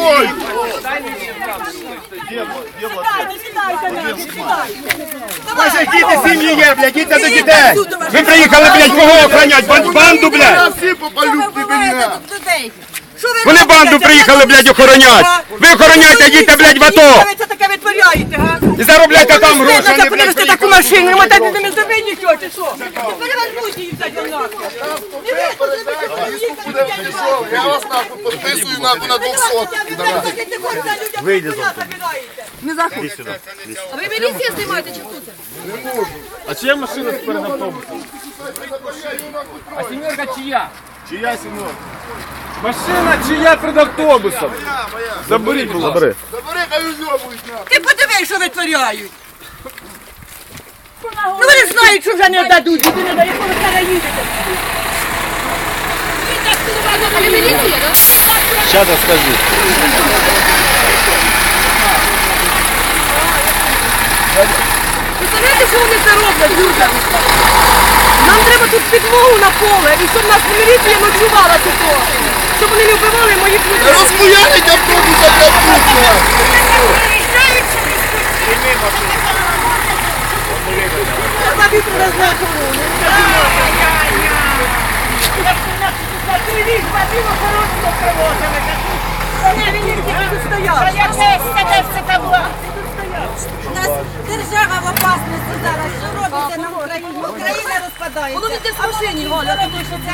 Ой! Ваші діти сім'ї є, блядь, діти до дітей. Ви приїхали, блядь, кого охранять? Бан- Банду, блядь. Всі попалють мене! Вони банду приїхали, блядь, охоронять. Ви охороняйте, діти, блядь, в АТО. Ви це таке витворяєте, заробляйте там гроші, а не, блядь, привезти таку машину, ми так не зробили нічого, чи що? Перевернуть її за нахуй. І ви тут Я вас нахуй підписую нахуй на 200. Вийде Не заходь. А ви міліція знімаєте чи хто це? А чия машина перед автобусом? А сімерка чия? Чия сім'я? Машина чия перед автобусом? Заберіть, будь ласка. Забери, хай уйобують нахуй! Ти подивись, що витворяють. Ну вони знають, що вже не дадуть, і не дають, коли зараз їдете. Щас розкажи. Представляєте, що вони це роблять людям? Нам треба тут підмогу на поле, і щоб нас міліція ночувала тут. Щоб вони не вбивали моїх людей. Розхуярить автобуса, тут нахуй! Треба вітра знати охорону. У нас держава в опасності зараз. Що робите на Україні? Воно не десь в машині, Галя, Робите соціальні